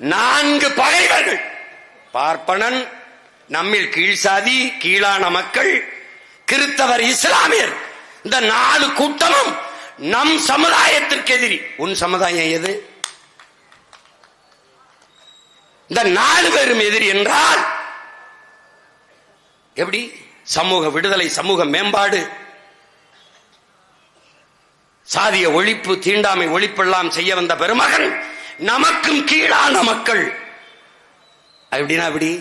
நான்கு பகைவர்கள் பார்ப்பனன் நம்மில் கீழ் சாதி கீழான மக்கள் கிறித்தவர் இஸ்லாமியர். இந்த நாலு கூட்டமும் நம் சமுதாயத்திற்கு எதிரி. உன் சமுதாயம் எது? இந்த நாலு பேரும் எதிரி என்றால் எப்படி? சமூக விடுதலை சமூக மேம்பாடு சாதிய ஒழிப்பு தீண்டாமை ஒழிப்பெல்லாம் செய்ய வந்த பெருமகன் நமக்கும் கீழான மக்கள். அப்படின்னா அப்படி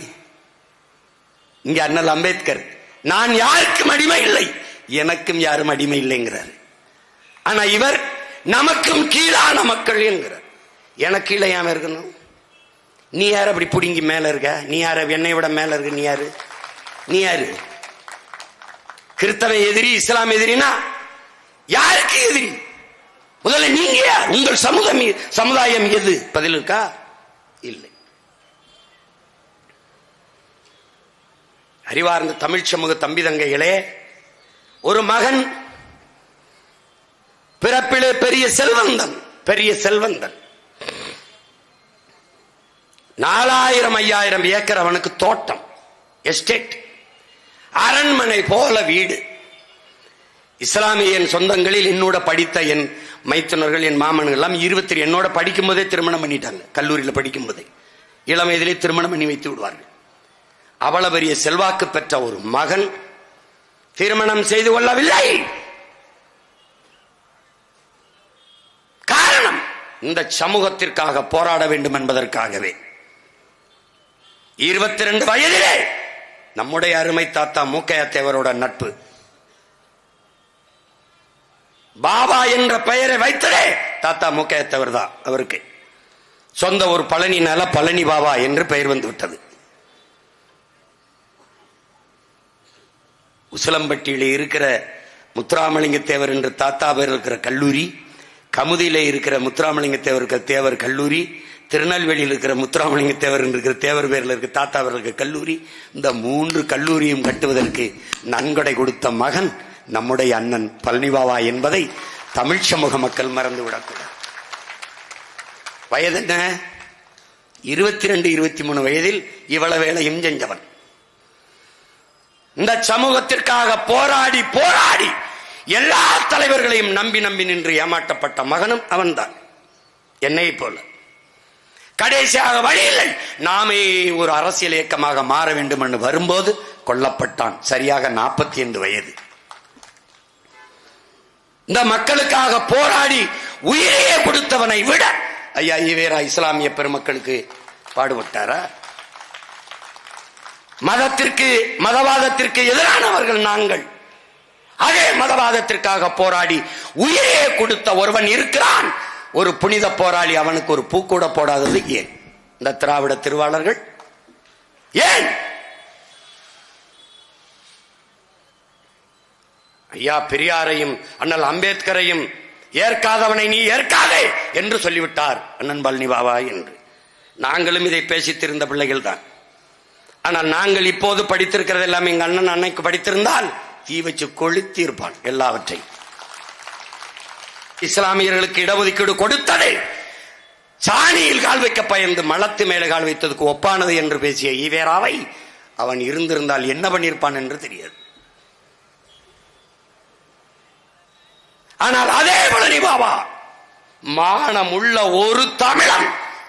இங்க அண்ணல் அம்பேத்கர். நான் யாருக்கும் அடிமை இல்லை. எனக்கும் யாரும் அடிமை இல்லைங்கிறார். ஆனா இவர் நமக்கும் கீழான மக்கள் என்கிறார். எனக்கு கீழே ஏன் இருக்கணும்? நீ யார் அப்படி பிடுங்கி மேல இருக்க? நீ யார? என்னை விட மேல இருக்க. நீ யாரு? நீ யாரு? கிறிஸ்தவ எதிரி இஸ்லாம் எதிரினா யாருக்கு எதிரி? முதல்ல நீங்க யார் உங்கள் சமூகம் சமுதாயம் எது? பதில் இருக்கா? இல்லை. அறிவார்ந்த தமிழ் சமூக தம்பி தங்கைகளே ஒரு மகன் பிறப்பிலே பெரிய செல்வந்தன் பெரிய செல்வந்தன். நாலாயிரம் ஐயாயிரம் ஏக்கர் அவனுக்கு தோட்டம் எஸ்டேட் அரண்மனை போல வீடு. இஸ்லாமிய என் சொந்தங்களில் என்னோட படித்த என் மைத்துனர்கள் என் மாமன்கள் எல்லாம் இருபத்தி என்னோட படிக்கும் போதே திருமணம் பண்ணிட்டாங்க. கல்லூரியில் படிக்கும் போதே இளம் வயதிலே திருமணம் பண்ணி வைத்து விடுவார்கள். அவ்வளவு பெரிய செல்வாக்கு பெற்ற ஒரு மகன் திருமணம் செய்து கொள்ளவில்லை. காரணம் இந்த சமூகத்திற்காக போராட வேண்டும் என்பதற்காகவே. இருபத்தி ரெண்டு வயதிலே நம்முடைய அருமை தாத்தா மூக்கையா தேவரோட நட்பு பாபா என்ற பெயரை வைத்ததே தாத்தா மூக்கையா தான் அவருக்கு. சொந்த ஒரு பழனினால பழனி பாபா என்று பெயர் வந்து விட்டது. உசிலம்பட்டியில் இருக்கிற முத்துராமலிங்க தேவர் என்று தாத்தா பேர் இருக்கிற கல்லூரி கமுதியில் இருக்கிற முத்துராமலிங்க தேவர் இருக்கிற தேவர் கல்லூரி திருநெல்வேலியில் இருக்கிற முத்துராமலிங்க தேவர் இருக்கிற தேவர் பேரில் இருக்கிற தாத்தா பேர் இருக்கிற கல்லூரி இந்த மூன்று கல்லூரியும் கட்டுவதற்கு நன்கொடை கொடுத்த மகன் நம்முடைய அண்ணன் பழனிவாவா என்பதை தமிழ் சமூக மக்கள் மறந்து விடக்கூடாது. வயது என்ன? இருபத்தி ரெண்டு இருபத்தி மூணு வயதில் இவ்வளவு வேலையும் செஞ்சவன். இந்த சமூகத்திற்காக போராடி போராடி எல்லா தலைவர்களையும் நம்பி நம்பி நின்று ஏமாற்றப்பட்ட மகனும் அவன்தான். என்னை போல. கடைசியாக வழியில்லை நாமே ஒரு அரசியல் இயக்கமாக மாற வேண்டும் என்று வரும்போது கொல்லப்பட்டான். சரியாக நாற்பத்தி ஐந்து வயது. இந்த மக்களுக்காக போராடி உயிரையே கொடுத்தவனை விட ஐயா ஈவேரா இஸ்லாமிய பெருமக்களுக்கு பாடுபட்டாரா? மதத்திற்கு மதவாதத்திற்கு எதிரானவர்கள் நாங்கள். அதே மதவாதத்திற்காக போராடி உயிரையே கொடுத்த ஒருவன் இருக்கிறான். ஒரு புனித போராளி அவனுக்கு ஒரு பூக்கூட போடாதது ஏன்? இந்த திராவிட திருவாளர்கள்? ஏன்? ஐயா பெரியாரையும் அண்ணல் அம்பேத்கரையும் ஏற்காதவனை நீ ஏற்காதே என்று சொல்லிவிட்டார் அண்ணன் பழனி பாபா என்று. நாங்களும் இதை பேசித்திருந்த பிள்ளைகள் தான் ஆனால் நாங்கள் இப்போது படித்திருக்கிறது எல்லாம் எங்க அண்ணன் அன்னைக்கு படித்திருந்தால் தீ வச்சு கொளுத்தி இருப்பான் எல்லாவற்றையும். இஸ்லாமியர்களுக்கு இடஒதுக்கீடு கொடுத்ததை. சாணியில் கால் வைக்க பயந்து மலத்து மேலே கால் வைத்ததுக்கு ஒப்பானது என்று பேசிய ஈவேராவை அவன் இருந்திருந்தால் என்ன பண்ணியிருப்பான் என்று தெரியாது. ஆனால் அதே பழனி பாபா மானம் உள்ள ஒரு தமிழன்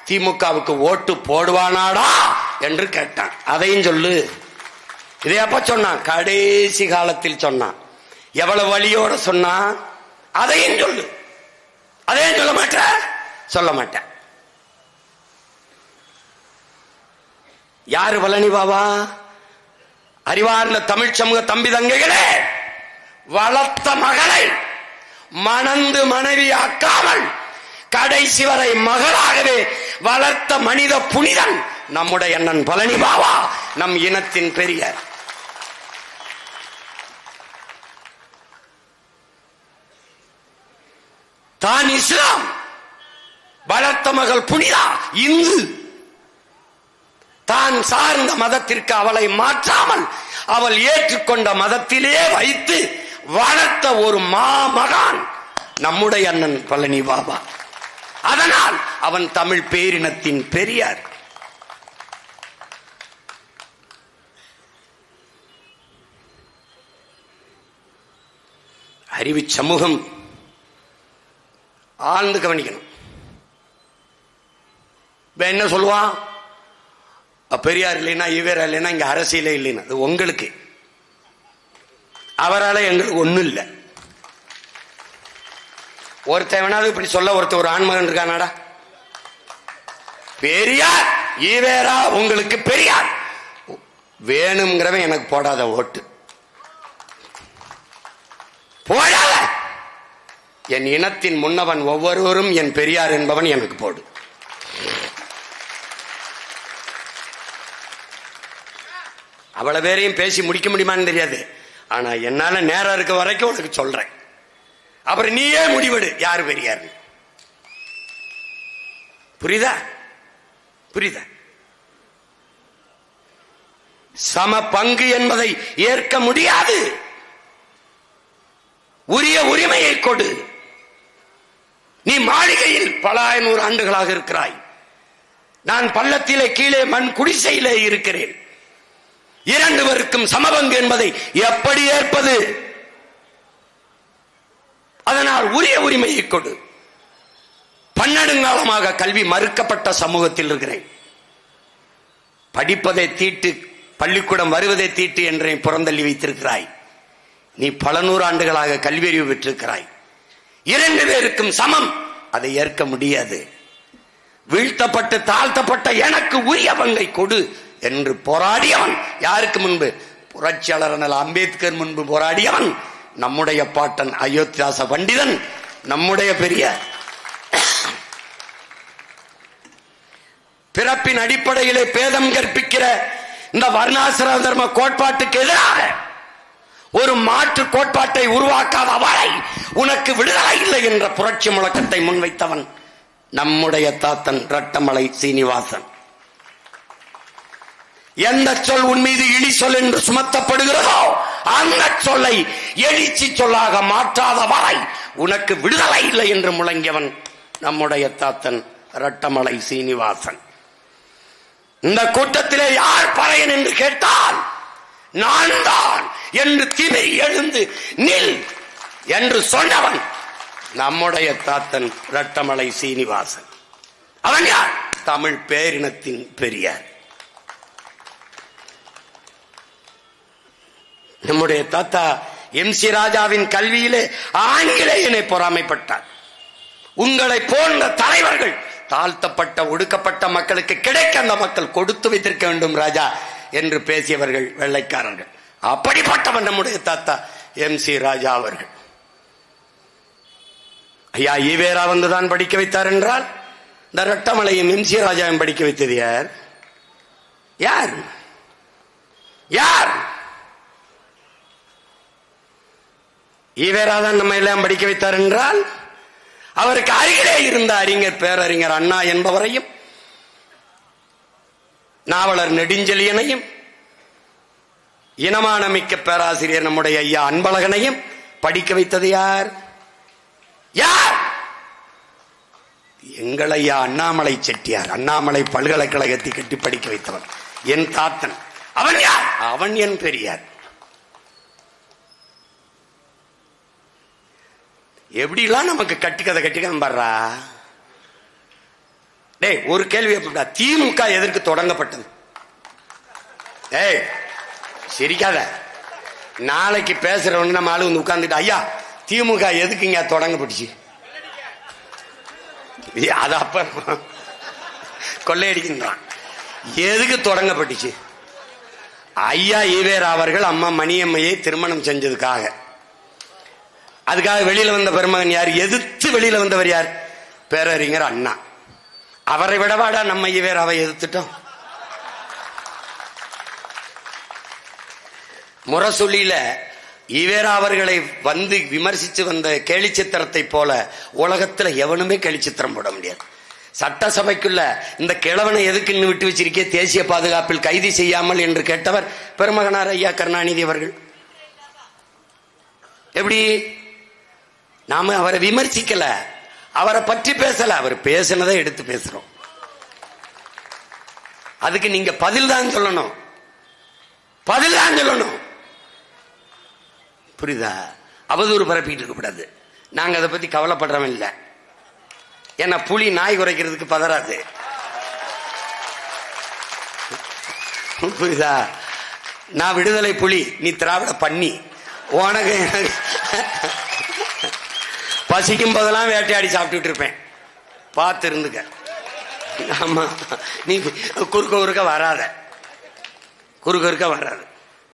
திமுகவுக்கு ஓட்டு போடுவானாடா என்று கேட்டான். அதையும் சொல்லு. இதை அப்ப சொன்னான். கடைசி காலத்தில் சொன்னான். எவ்வளவு வழியோட சொன்னான்? அதையும் சொல்லு. அதையும் சொல்ல மாட்ட சொல்ல மாட்டேன். யாரு பழனி பாபா? அறிவார்ந்த தமிழ் சமூக தம்பி தங்கைகளே வளர்த்த மகளை மணந்து மனைவியாக்காமல் கடைசி வரை மகளாகவே வளர்த்த மனித புனிதன் நம்முடைய அண்ணன் பழனி பாபா நம் இனத்தின் பெரிய தான் இஸ்லாம் வளர்த்த மகள் புனிதா இந்து. தான் சார்ந்த மதத்திற்கு அவளை மாற்றாமல் அவள் ஏற்றுக்கொண்ட மதத்திலே வைத்து வளர்த்த ஒரு மாமகான் நம்முடைய அண்ணன் பழனி பாபா. அதனால் அவன் தமிழ் பேரினத்தின் பெரியார். அறிவு சமூகம் ஆழ்ந்து கவனிக்கணும். என்ன சொல்லுவான்? பெரியார் இல்லைன்னா இவர் இல்லைன்னா இங்க அரசியலே இல்லைன்னா. அது உங்களுக்கு. அவரால் எங்களுக்கு ஒன்றும் இல்லை. ஒருத்தன் வேணாலும் இப்படி சொல்ல ஒருத்தர் ஒரு ஆண்மகன் இருக்கானாடா. பெரியார் ஈவேரா உங்களுக்கு பெரியார். வேணுங்கிறவன் எனக்கு போடாத ஓட்டு. போடாத! என் இனத்தின் முன்னவன் ஒவ்வொருவரும் என் பெரியார் என்பவன் எனக்கு போடு. அவ்வளவு பேரையும் பேசி முடிக்க முடியுமான்னு தெரியாது. ஆனா என்னால நேரம் இருக்க வரைக்கும் உனக்கு சொல்றேன். அப்புறம் நீயே முடிவெடு. யாரு பெரியார் புரியுதா? புரியுதா? சம பங்கு என்பதை ஏற்க முடியாது. உரிய உரிமையை கொடு. நீ மாளிகையில் பல நூறு ஆண்டுகளாக இருக்கிறாய். நான் பள்ளத்திலே கீழே மண் குடிசையிலே இருக்கிறேன். இரண்டு பேருக்கும் சமபங்கு என்பதை எப்படி ஏற்பது? அதனால் உரிய உரிமையை கொடு. பன்னெடுங்காலமாக கல்வி மறுக்கப்பட்ட சமூகத்தில் இருக்கிறேன். படிப்பதை தீட்டு பள்ளிக்கூடம் வருவதை தீட்டு என்றே புறந்தள்ளி வைத்திருக்கிறாய். நீ பல நூறு ஆண்டுகளாக கல்வியறிவு பெற்றிருக்கிறாய். இரண்டு பேருக்கும் சமம். அதை ஏற்க முடியாது. வீழ்த்தப்பட்டு தாழ்த்தப்பட்ட எனக்கு உரிய பங்கை கொடு. என்று போராடியவன். யாருக்கு முன்பு? புரட்சியாளர் அண்ணல் அம்பேத்கர் முன்பு போராடியவன். நம்முடைய பாட்டன் அயோத்தியாச பண்டிதன். நம்முடைய பெரிய பிறப்பின் அடிப்படையிலே பேதம் கற்பிக்கிற இந்த வர்ணாசிர தர்ம கோட்பாட்டுக்கு எதிராக ஒரு மாற்று கோட்பாட்டை உருவாக்காத அவரை உனக்கு விடுதலை இல்லை என்ற புரட்சி முழக்கத்தை முன்வைத்தவன் நம்முடைய தாத்தன் ரட்டமலை சீனிவாசன். எந்த சொல் உன் மீது இழி சொல் என்று சுமத்தப்படுகிறதோ அந்த சொல்லை எழுச்சி சொல்லாக மாற்றாத வரை உனக்கு விடுதலை இல்லை என்று முழங்கியவன் நம்முடைய தாத்தன் ரட்டமலை சீனிவாசன். இந்த கூட்டத்திலே யார் பறையன் என்று கேட்டால் நான் தான் என்று திமிரி எழுந்து நில் என்று சொன்னவன் நம்முடைய தாத்தன் ரட்டமலை சீனிவாசன். அவன் யார்? தமிழ் பேரினத்தின் பெரியார். நம்முடைய தாத்தா எம் சி ராஜாவின் கல்வியிலே ஆங்கிலேயனை பொறாமைப்பட்டார். உங்களை போன்ற தலைவர்கள் தாழ்த்தப்பட்ட ஒடுக்கப்பட்ட மக்களுக்கு கிடைக்க அந்த மக்கள் கொடுத்து வைத்திருக்க வேண்டும் ராஜா என்று பேசியவர்கள் வெள்ளைக்காரர்கள். அப்படிப்பட்டவன் நம்முடைய தாத்தா எம் சி ராஜா அவர்கள். ஐயா ஈவேரா வந்துதான் படிக்க வைத்தார் என்றால் இந்த ரட்டமலையும் எம் சி ராஜாவையும் படிக்க வைத்தது யார்? யார்? யார்? ஈவேரா தான் நம்ம எல்லாம் படிக்க வைத்தார் என்றால் அவருக்கு அருகிலே இருந்த அறிஞர் பேரறிஞர் அண்ணா என்பவரையும் நாவலர் நெடுஞ்செழியனையும் இனமான மிக்க பேராசிரியர் நம்முடைய ஐயா அன்பழகனையும் படிக்க வைத்தது யார்? யார்? எங்கள் ஐயா அண்ணாமலை செட்டியார் அண்ணாமலை பல்கலைக்கழகத்தை கட்டி படிக்க வைத்தவர். என் தாத்தன். அவன் யார்? அவன் என் பெரியார். எப்படிலாம் நமக்கு கட்டுக்கதை கட்டிக்கணும் பாடுறா டேய் ஒரு கேள்வி எப்படா திமுக எதற்கு தொடங்கப்பட்டது? ஏய் சிரிக்காத. நாளைக்கு பேசுறவங்க நம்ம ஆளு வந்து உட்கார்ந்துட்டு ஐயா திமுக எதுக்குங்க தொடங்கப்பட்டுச்சு? அது அப்ப கொள்ளையடிக்கின்றான் எதுக்கு தொடங்கப்பட்டுச்சு? ஐயா ஈவேரா அவர்கள் அம்மா மணியம்மையை திருமணம் செஞ்சதுக்காக. அதுக்காக வெளியில வந்த பெருமகன் யார்? எதிர்த்து வெளியில வந்தவர் யார்? பேரறிஞர் அண்ணா. அவரை விடவாடா நம்ம ஈவேராவை எதிர்த்துட்டோம். முரசொலியில ஈவேரா அவர்களை வந்து விமர்சித்து வந்த கேலிச்சித்திரத்தை போல உலகத்துல எவனுமே கேலிச்சித்திரம் போட முடியாது. சட்டசபைக்குள்ள இந்த கிழவனை எதுக்கு விட்டு வச்சிருக்கே? தேசிய பாதுகாப்பில் கைது செய்யாமல் என்று கேட்டவர் பெருமகனார் ஐயா கருணாநிதி அவர்கள். எப்படி? நாம அவரை விமர்சிக்கல. அவரை பற்றி பேசல. அவர் பேசினதை எடுத்து பேசுறோம். அதுக்கு நீங்க பதில் தான் சொல்லணும். பதில் தான் சொல்லணும். புரியுதா? அவதூறு பரப்பிட்டு இருக்க கூடாது. நாங்க அதை பத்தி கவலைப்படுறவன் இல்லை. ஏன்னா புலி நாய் குறைக்கிறதுக்கு பதறாது. புரியுதா? நான் விடுதலை புலி நீ திராவிட பண்ணி உனக்கு பசிக்கும் போதெல்லாம் வேட்டையாடி சாப்பிட்டுட்டு இருப்பேன் பார்த்து இருந்துக்க ஆமா. நீ குறுக்க குறுக்க வராத. குறுக்க குறுக்க வராது.